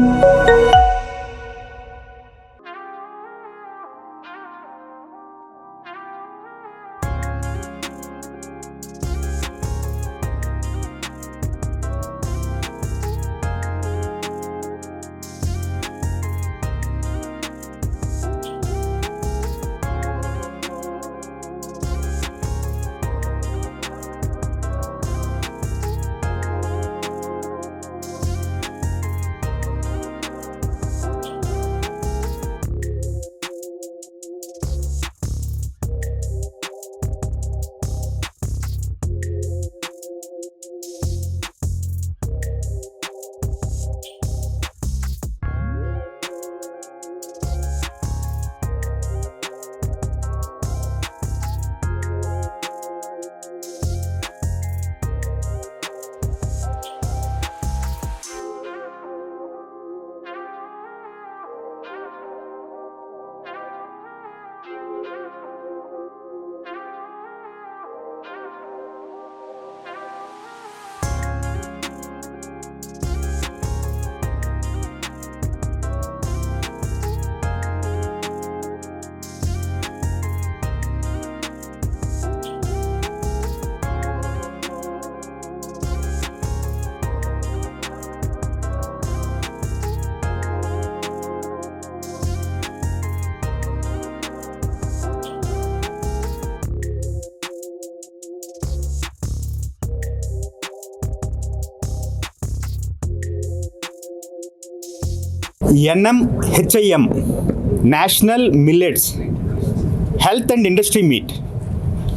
Música NMHIM national millets health and industry meet.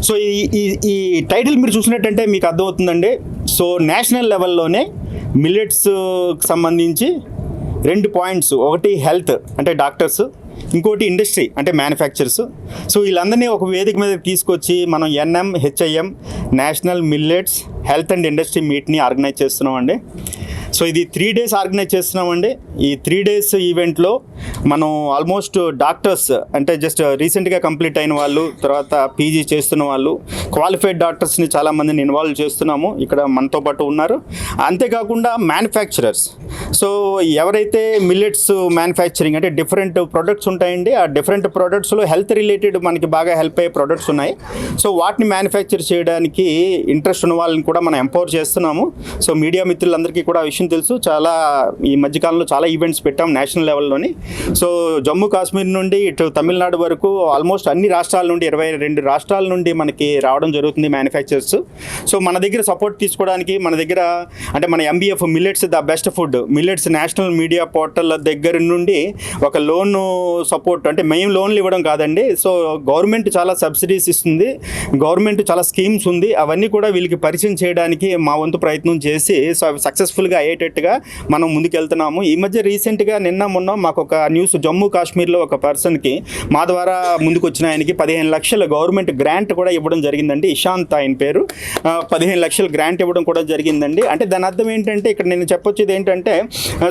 So ఈ ఈ ఈ టైటిల్ మీరు చూసినట్టంటే మీకు అర్థమవుతుందండి. సో నేషనల్ లెవెల్లోనే మిల్లెట్స్ సంబంధించి రెండు పాయింట్స్. ఒకటి హెల్త్ అంటే డాక్టర్స్. ఇంకోటి ఇండస్ట్రీ అంటే మ్యానుఫ్యాక్చర్స్. సో వీళ్ళందరినీ ఒక వేదిక మీద తీసుకొచ్చి మనం NM HIM national millets health and industry మీట్ని organise చేస్తున్నామండి. సో ఇది త్రీ డేస్ ఆర్గనైజ్ చేస్తున్నామండి. ఈ త్రీ డేస్ ఈవెంట్లో మనం ఆల్మోస్ట్ డాక్టర్స్ అంటే జస్ట్ రీసెంట్గా కంప్లీట్ అయిన వాళ్ళు తర్వాత పీజీ చేస్తున్న వాళ్ళు క్వాలిఫైడ్ డాక్టర్స్ని చాలామందిని ఇన్వాల్వ్ చేస్తున్నాము. ఇక్కడ మనతో పాటు ఉన్నారు. అంతేకాకుండా మ్యానుఫ్యాక్చరర్స్ సో ఎవరైతే మిల్లెట్స్ మ్యానుఫ్యాక్చరింగ్ అంటే డిఫరెంట్ ప్రొడక్ట్స్ ఉంటాయండి ఆ డిఫరెంట్ ప్రొడక్ట్స్లో హెల్త్ రిలేటెడ్ మనకి బాగా హెల్ప్ అయ్యే ప్రొడక్ట్స్ ఉన్నాయి. సో వాటిని మ్యానుఫ్యాక్చర్ చేయడానికి ఇంట్రెస్ట్ ఉన్న వాళ్ళని కూడా మనం ఎంపవర్ చేస్తున్నాము. సో మీడియా మిత్రులందరికీ కూడా విషయం విషయం తెలుసు. చాలా ఈ మధ్యకాలంలో చాలా ఈవెంట్స్ పెట్టాం నేషనల్ లెవెల్లోని సో జమ్మూ కాశ్మీర్ నుండి ఇటు తమిళనాడు వరకు ఆల్మోస్ట్ అన్ని రాష్ట్రాల నుండి ఇరవై రెండు రాష్ట్రాల నుండి మనకి రావడం జరుగుతుంది మ్యానుఫ్యాక్చర్స్ సో మన దగ్గర సపోర్ట్ తీసుకోవడానికి మన దగ్గర అంటే మన MBF millets the best food millets national media portal దగ్గర నుండి ఒక లోన్ సపోర్ట్ అంటే మేము లోన్లు ఇవ్వడం కాదండి. సో గవర్నమెంట్ చాలా సబ్సిడీస్ ఇస్తుంది. గవర్నమెంట్ చాలా స్కీమ్స్ ఉంది. అవన్నీ కూడా వీళ్ళకి పరిచయం చేయడానికి మా వంతు ప్రయత్నం చేసి సో అవి సక్సెస్ఫుల్గా అయ్యేటట్టుగా మనం ముందుకెళ్తున్నాము. ఈ మధ్య రీసెంట్గా నిన్న మొన్న మాకు ఒక న్యూస్ జమ్మూ కాశ్మీర్లో ఒక పర్సన్కి మా ద్వారా ముందుకు వచ్చిన ఆయనకి పదిహేను లక్షల గవర్నమెంట్ గ్రాంట్ కూడా ఇవ్వడం జరిగిందండి. ఇషాంత్ ఆయన పేరు. పదిహేను లక్షల గ్రాంట్ ఇవ్వడం కూడా జరిగిందండి. అంటే దాని అర్థం ఏంటంటే ఇక్కడ నేను చెప్పొచ్చేది ఏంటంటే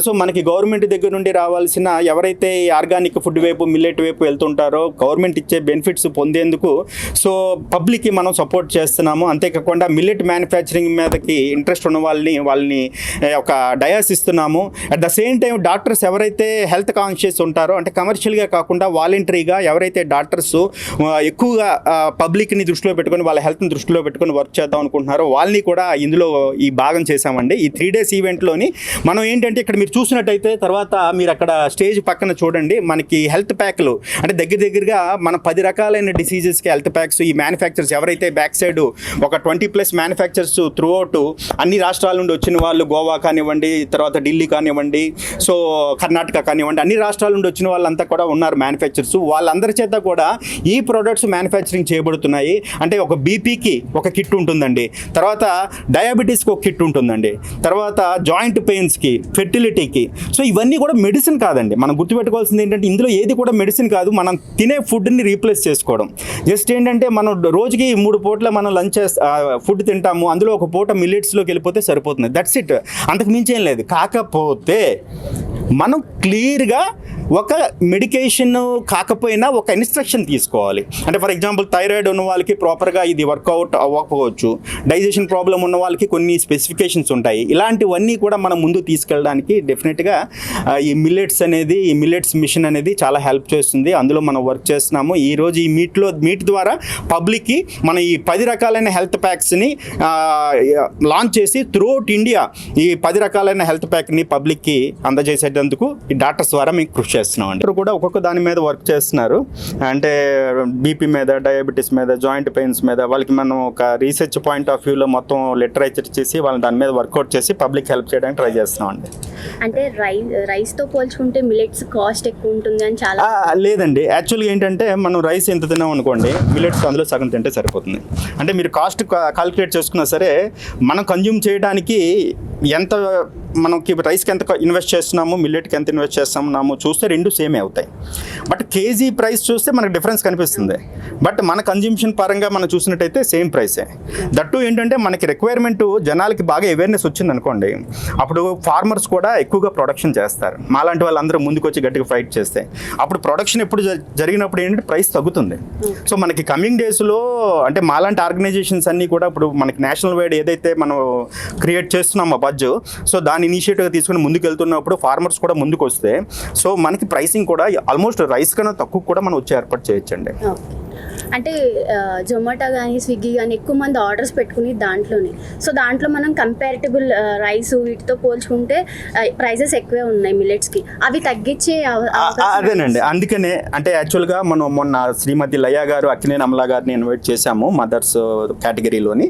సో మనకి గవర్నమెంట్ దగ్గర నుండి రావాల్సిన ఎవరైతే ఆర్గానిక్ ఫుడ్ వైపు మిల్లెట్ వైపు వెళ్తుంటారో గవర్నమెంట్ ఇచ్చే బెనిఫిట్స్ పొందేందుకు సో పబ్లిక్కి మనం సపోర్ట్ చేస్తున్నాము. అంతేకాకుండా మిల్లెట్ మ్యానుఫ్యాక్చరింగ్ మీదకి ఇంట్రెస్ట్ ఉన్న వాళ్ళని వాళ్ళని ఒక ఒక డయాస్ ఇస్తున్నాము. At the same time doctors ఎవరైతే హెల్త్ కాన్షియస్ ఉంటారో అంటే కమర్షియల్గా కాకుండా వాలంటరీగా ఎవరైతే డాక్టర్స్ ఎక్కువగా పబ్లిక్ని దృష్టిలో పెట్టుకొని వాళ్ళ హెల్త్ని దృష్టిలో పెట్టుకొని వర్క్ చేద్దాం అనుకుంటున్నారో వాళ్ళని కూడా ఇందులో ఈ భాగం చేశామండి. ఈ త్రీ డేస్ ఈవెంట్లోని మనం ఏంటంటే ఇక్కడ మీరు చూసినట్టయితే తర్వాత మీరు అక్కడ స్టేజ్ పక్కన చూడండి. మనకి హెల్త్ ప్యాక్లు అంటే దగ్గర దగ్గరగా మన పది రకాలైన డిసీజెస్కి హెల్త్ ప్యాక్స్ ఈ మ్యానుఫ్యాక్చర్స్ ఎవరైతే బ్యాక్ సైడ్ ఒక twenty plus manufacturers throughout అన్ని రాష్ట్రాల నుండి వచ్చిన వాళ్ళు గోవా కానీ కానివ్వండి తర్వాత ఢిల్లీ కానివ్వండి సో కర్ణాటక కానివ్వండి అన్ని రాష్ట్రాల నుండి వచ్చిన వాళ్ళంతా కూడా ఉన్నారు మ్యానుఫ్యాక్చర్స్ వాళ్ళందరి చేత కూడా ఈ ప్రోడక్ట్స్ మ్యానుఫ్యాక్చరింగ్ చేయబడుతున్నాయి. అంటే ఒక బీపీకి ఒక కిట్ ఉంటుందండి. తర్వాత డయాబెటీస్కి ఒక కిట్ ఉంటుందండి. తర్వాత జాయింట్ పెయిన్స్కి ఫెర్టిలిటీకి సో ఇవన్నీ కూడా మెడిసిన్ కాదండి. మనం గుర్తుపెట్టుకోవాల్సింది ఏంటంటే ఇందులో ఏది కూడా మెడిసిన్ కాదు. మనం తినే ఫుడ్ని రీప్లేస్ చేసుకోవడం. జస్ట్ ఏంటంటే మనం రోజుకి మూడు పూట్ల మనం లంచ్ ఫుడ్ తింటాము. అందులో ఒక పూట మిల్లెట్స్లోకి వెళ్ళిపోతే సరిపోతుంది. దట్స్ ఇట్ అంతకు మించి లేదు. కాకపోతే మనం క్లియర్గా ఒక మెడికేషన్ కాకపోయినా ఒక ఇన్స్ట్రక్షన్ తీసుకోవాలి. అంటే ఫర్ ఎగ్జాంపుల్ థైరాయిడ్ ఉన్న వాళ్ళకి ప్రాపర్గా ఇది వర్కౌట్ అవ్వకపోవచ్చు. డైజెషన్ ప్రాబ్లం ఉన్న వాళ్ళకి కొన్ని స్పెసిఫికేషన్స్ ఉంటాయి. ఇలాంటివన్నీ కూడా మనం ముందు తీసుకెళ్ళడానికి డెఫినెట్గా ఈ మిల్లెట్స్ అనేది ఈ మిల్లెట్స్ మిషన్ అనేది చాలా హెల్ప్ చేస్తుంది. అందులో మనం వర్క్ చేస్తున్నాము. ఈరోజు ఈ మీట్లో మీట్ ద్వారా పబ్లిక్కి మన ఈ పది రకాలైన హెల్త్ ప్యాక్స్ని లాంచ్ చేసి త్రూఅవుట్ ఇండియా ఈ పది రకాలైన హెల్త్ ప్యాక్ని పబ్లిక్కి అందజేసేటందుకు ఈ డాక్టర్స్ ద్వారా మేము కృషి చేస్తున్నాం అండి కూడా ఒక్కొక్క దాని మీద వర్క్ చేస్తున్నారు. అంటే బీపీ మీద డయాబెటీస్ మీద జాయింట్ పెయిన్స్ మీద వాళ్ళకి మనం ఒక రీసెర్చ్ పాయింట్ ఆఫ్ వ్యూలో మొత్తం లిటరేచర్ చేసి వాళ్ళని దాని మీద వర్కౌట్ చేసి పబ్లిక్ హెల్ప్ చేయడానికి ట్రై చేస్తున్నాం అండి అంటే రై రైస్తో పోల్చుకుంటే మిలెట్స్ కాస్ట్ ఎక్కువ ఉంటుంది అని చాలా ఆ, లేదండి. యాక్చువల్గా ఏంటంటే మనం రైస్ ఎంత తిన్నాం అనుకోండి మిల్లెట్స్ అందులో సగం తింటే సరిపోతుంది. అంటే మీరు కాస్ట్ కాలిక్యులేట్ చేసుకున్నా సరే మనం కన్జ్యూమ్ చేయడానికి ఎంత మనకి రైస్కి ఎంత ఇన్వెస్ట్ చేస్తున్నాము మిల్లెట్కి ఎంత ఇన్వెస్ట్ చేస్తున్నాము చూస్తే రెండు సేమే అవుతాయి. బట్ కేజీ ప్రైస్ చూస్తే మనకు డిఫరెన్స్ కనిపిస్తుంది. బట్ మన కన్జ్యూమ్షన్ పరంగా మనం చూసినట్టయితే సేమ్ ప్రైసే దట్టు ఏంటంటే మనకి రిక్వైర్మెంట్ జనాలకి బాగా అవేర్నెస్ వచ్చింది అనుకోండి. అప్పుడు ఫార్మర్స్ కూడా ఎక్కువగా ప్రొడక్షన్ చేస్తారు. మాలాంటి వాళ్ళందరూ ముందుకు వచ్చి గట్టిగా ఫైట్ చేస్తే. అప్పుడు ప్రొడక్షన్ ఎప్పుడు జ- జరిగినప్పుడు ఏంటంటే ప్రైస్ తగ్గుతుంది. సో మనకి కమింగ్ డేస్లో అంటే మాలాంటి ఆర్గనైజేషన్స్ అన్నీ కూడా ఇప్పుడు మనకి నేషనల్ వైడ్ ఏదైతే మనం క్రియేట్ చేస్తున్నామో బడ్జ్ సో దాని ఇనిషియేటివ్ తీసుకుని ముందుకు వెళ్తున్నప్పుడు ఫార్మర్స్ కూడా ముందుకు వస్తే సో మనకి ప్రైసింగ్ కూడా ఆల్మోస్ట్ రైస్ కన్నా తక్కువ కూడా మనం వచ్చి ఏర్పాటు చేయొచ్చండి. అంటే జొమాటో కానీ స్విగ్గీ కానీ ఎక్కువ మంది ఆర్డర్స్ పెట్టుకుని దాంట్లోనే. సో దాంట్లో మనం కంపారిటబుల్ రైస్ వీటితో పోల్చుకుంటే ప్రైజెస్ ఎక్కువే ఉన్నాయి మిల్లెట్స్కి. అవి తగ్గించే అదేనండి. అందుకనే అంటే యాక్చువల్గా మనం మొన్న శ్రీమతి లయ గారు అక్కినేని అమలా గారిని ఇన్వైట్ చేశాము మదర్స్ కేటగిరీలోని.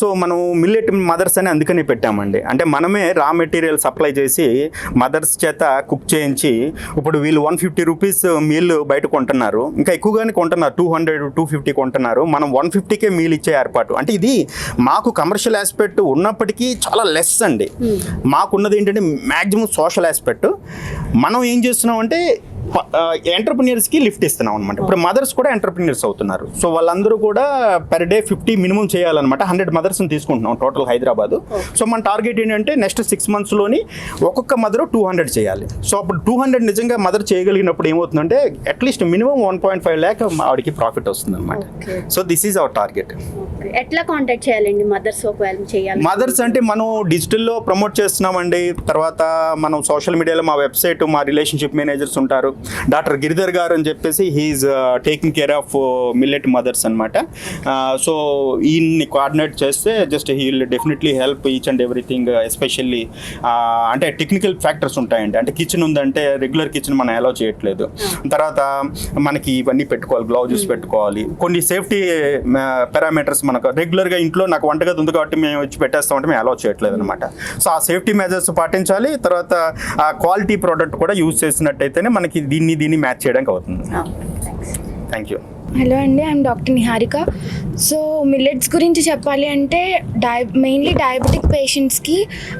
సో మనం మిల్లెట్ మదర్స్ అని అందుకనే పెట్టామండి. అంటే మనమే రా మెటీరియల్ సప్లై చేసి మదర్స్ చేత కుక్ చేయించి ఇప్పుడు వీళ్ళు వన్ ఫిఫ్టీ రూపీస్ మీల్ బయట కొంటున్నారు. ఇంకా ఎక్కువగానే కొంటున్నారు టూ హండ్రెడ్ టూ ఫిఫ్టీ కొంటున్నారు. మనం వన్ ఫిఫ్టీకే మీల్ ఇచ్చే ఏర్పాటు. అంటే ఇది మాకు కమర్షియల్ ఆస్పెక్ట్ ఉన్నప్పటికీ చాలా లెస్ అండి. మాకున్నది ఏంటంటే మ్యాక్సిమం సోషల్ ఆస్పెక్ట్ మనం ఏం చేస్తున్నాం అంటే ఎంటర్ప్రినియర్స్కి లిఫ్ట్ ఇస్తున్నాం అనమాట ఇప్పుడు మదర్స్ కూడా ఎంటర్ప్రినియర్స్ అవుతున్నారు. సో వాళ్ళందరూ కూడా పెర్ డే ఫిఫ్టీ మినిమం చేయాలన్నమాట. హండ్రెడ్ మదర్స్ని తీసుకుంటున్నాం టోటల్ హైదరాబాద్. సో మన టార్గెట్ ఏంటంటే నెక్స్ట్ సిక్స్ మంత్స్లోని ఒక్కొక్క మదర్ టూ హండ్రెడ్ చేయాలి. సో అప్పుడు టూ హండ్రెడ్ నిజంగా మదర్ చేయగలిగినప్పుడు ఏమవుతుందంటే at least minimum one point five lakh ఆవిడకి ప్రాఫిట్ వస్తుంది అనమాట. So this is our target. ఎట్లా కాంటాక్ట్ చేయాలండి మదర్స్ ఒకవేళ చేయాలి? మదర్స్ అంటే మనం డిజిటల్లో ప్రమోట్ చేస్తున్నామండి. తర్వాత మనం సోషల్ మీడియాలో మా వెబ్సైట్ మా రిలేషన్షిప్ మేనేజర్స్ ఉంటారు. డాక్టర్ గిరిధర్ గారు అని చెప్పేసి he's taking care of millet mothers అనమాట సో ఈయన్ని కోఆర్డినేట్ చేస్తే just he will definitely help each and everything especially అంటే టెక్నికల్ ఫ్యాక్టర్స్ ఉంటాయండి. అంటే కిచెన్ ఉందంటే రెగ్యులర్ కిచెన్ మనం అలౌ చేయట్లేదు. తర్వాత మనకి ఇవన్నీ పెట్టుకోవాలి గ్లౌజెస్ పెట్టుకోవాలి. కొన్ని సేఫ్టీ పారామీటర్స్ మనకు రెగ్యులర్గా ఇంట్లో నాకు వంటగది ఉంది కాబట్టి మేము వచ్చి పెట్టేస్తామంటే మేము అలౌ చేయట్లేదు అనమాట సో ఆ సేఫ్టీ మెజర్స్ పాటించాలి. తర్వాత ఆ క్వాలిటీ ప్రోడక్ట్ కూడా యూజ్ చేసినట్టయితేనే మనకి దీన్ని దీన్ని మ్యాచ్ చేయడానికి అవుతుంది. థ్యాంక్ యూ హలో అండి I'm doctor Niharika so millets గురించి చెప్పాలి అంటే డై మెయిన్లీ డయాబెటిక్ పేషెంట్స్కి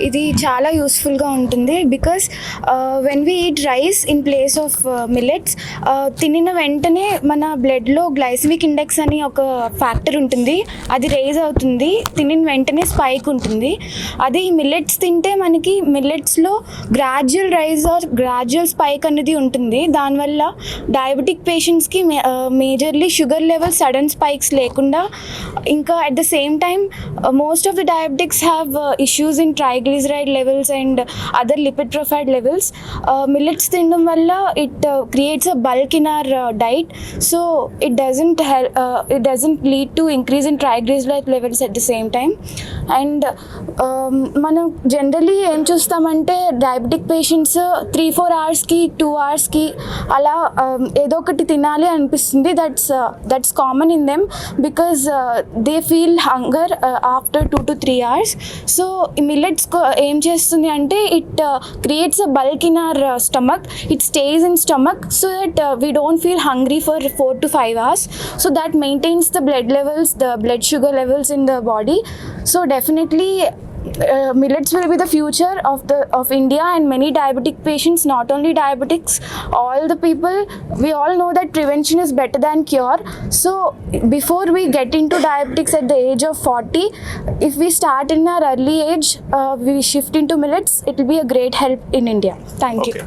ఇది చాలా యూస్ఫుల్గా ఉంటుంది because when we eat rice in place of millets తినిన వెంటనే మన బ్లడ్లో గ్లైసమిక్ ఇండెక్స్ అని ఒక ఫ్యాక్టర్ ఉంటుంది. అది రేజ్ అవుతుంది. తినిన వెంటనే స్పైక్ ఉంటుంది. అది మిల్లెట్స్ తింటే మనకి మిల్లెట్స్లో gradual rise or gradual spike అనేది ఉంటుంది. దానివల్ల డయాబెటిక్ పేషెంట్స్కి majorly sugar level sudden spikes లేకుండా ఇంకా at the same time most of the diabetics have issues in triglyceride levels and other lipid profile levels millets తినడం వల్ల it creates a bulk in our diet so it doesn't help it doesn't lead to increase in triglyceride levels at the same time and మనం generally ఏం చూస్తామంటే diabetic patients three four అవర్స్కి two అవర్స్కి అలా ఏదో ఒకటి తినాలి అనిపిస్తుంది. That's that's uh, that's common in them because uh, they feel hunger uh, after two to millets hours. ఏం చేస్తుంది అంటే it creates a bulk in our stomach it stays in stomach so that we don't feel hungry for four to five hours so that maintains the blood levels the blood sugar levels in the body so definitely uh, millets will be the future of the of India and many diabetic patients not only diabetics all the people we all know that prevention is better than cure. So before we get into diabetics at the age of 40 if we start in our early age uh, we shift into millets it will be a great help in India. Thank you. Okay.